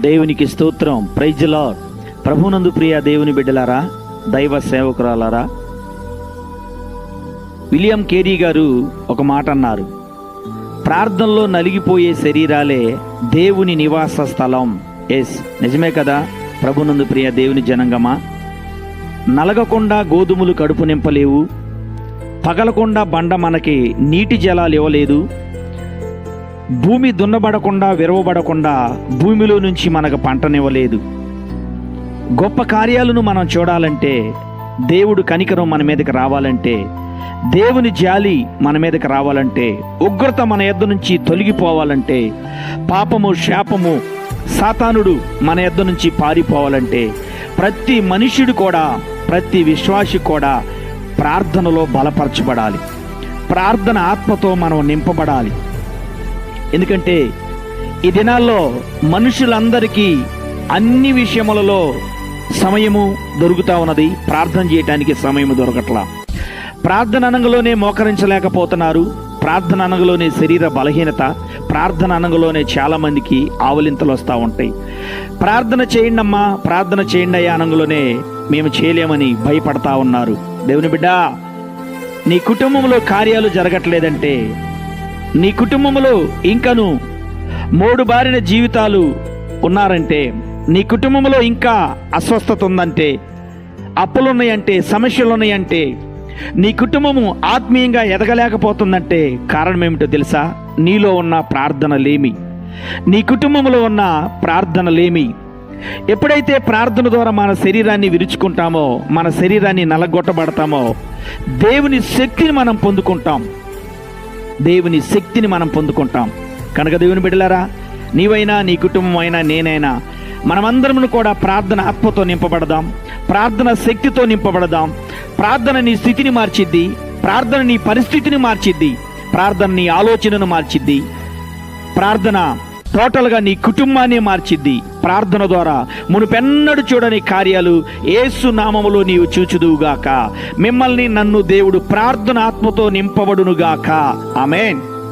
దేవునికి స్తోత్రం. ప్రైజ్లా ప్రభునందు ప్రియ దేవుని బిడ్డలారా దైవ సేవకురాలారా విలియం కేరీ గారు ఒక మాట అన్నారు. ప్రార్థనలో నలిగిపోయే శరీరాలే దేవుని నివాస స్థలం. ఎస్ నిజమే కదా? ప్రభునందు ప్రియ దేవుని జనంగమా? నలగకుండా గోధుమలు కడుపు నింపలేవు. పగలకుండా బండ మనకి నీటి జలాలు ఇవ్వలేదు. భూమి దున్నబడకుండా విరవబడకుండా భూమిలో నుంచి మనకు పంటనివ్వలేదు. గొప్ప కార్యాలను మనం చూడాలంటే దేవుడు కనికరం మన మీదకి రావాలంటే దేవుని జాలి మన మీదకి రావాలంటే ఉగ్రత మన ఎద్ద నుంచి తొలగిపోవాలంటే పాపము శాపము సాతానుడు మన ఎద్ద నుంచి పారిపోవాలంటే ప్రతి మనుష్యుడు కూడా ప్రతి విశ్వాసి కూడా ప్రార్థనలో బలపరచబడాలి. ప్రార్థన ఆత్మతో మనం నింపబడాలి. ఎందుకంటే ఈ దినాల్లో మనుషులందరికీ అన్ని విషయములలో సమయము దొరుకుతా ఉన్నది. ప్రార్థన చేయటానికి సమయము దొరకట్లా. ప్రార్థన అనగలోనే మోకరించలేకపోతున్నారు. ప్రార్థన అనగలోనే శరీర బలహీనత ప్రార్థన అనగలోనే చాలామందికి ఆవలింతలు వస్తూ ఉంటాయి. ప్రార్థన చేయండి అమ్మా ప్రార్థన చేయండి అయ్యా అనగలోనే మేము చేయలేమని భయపడతా ఉన్నారు. దేవుని బిడ్డ నీ కుటుంబంలో కార్యాలు జరగట్లేదంటే నీ కుటుంబంలో ఇంకను మూడు బారిన జీవితాలు ఉన్నారంటే నీ కుటుంబంలో ఇంకా అస్వస్థత ఉందంటే అప్పులున్నాయంటే సమస్యలు ఉన్నాయంటే నీ కుటుంబము ఆత్మీయంగా ఎదగలేకపోతుందంటే కారణం ఏమిటో తెలుసా? నీలో ఉన్న ప్రార్థనలేమి. నీ కుటుంబంలో ఉన్న ప్రార్థనలేమి. ఎప్పుడైతే ప్రార్థన ద్వారా మన శరీరాన్ని విరుచుకుంటామో మన శరీరాన్ని నలగొట్టబడతామో దేవుని శక్తిని మనం పొందుకుంటాం. దేవుని శక్తిని మనం పొందుకుంటాం. కనుక దేవుని బిడ్డలారా నీవైనా నీ కుటుంబం అయినా నేనైనా మనమందరము కూడా ప్రార్థన ఆత్మతో నింపబడదాం. ప్రార్థన శక్తితో నింపబడదాం. ప్రార్థన నీ స్థితిని మార్చిద్ది. ప్రార్థన నీ పరిస్థితిని మార్చిద్ది. ప్రార్థన నీ ఆలోచనను మార్చిద్ది. ప్రార్థన టోటల్గా నీ కుటుంబాన్ని మార్చిద్ది. ప్రార్థన ద్వారా మునుపెన్నడు చూడని కార్యాలు ఏసు నామములో నీవు చూచుదువుగాక. మిమ్మల్ని నన్ను దేవుడు ప్రార్థన ఆత్మతో నింపబడునుగాక. ఆమెన్.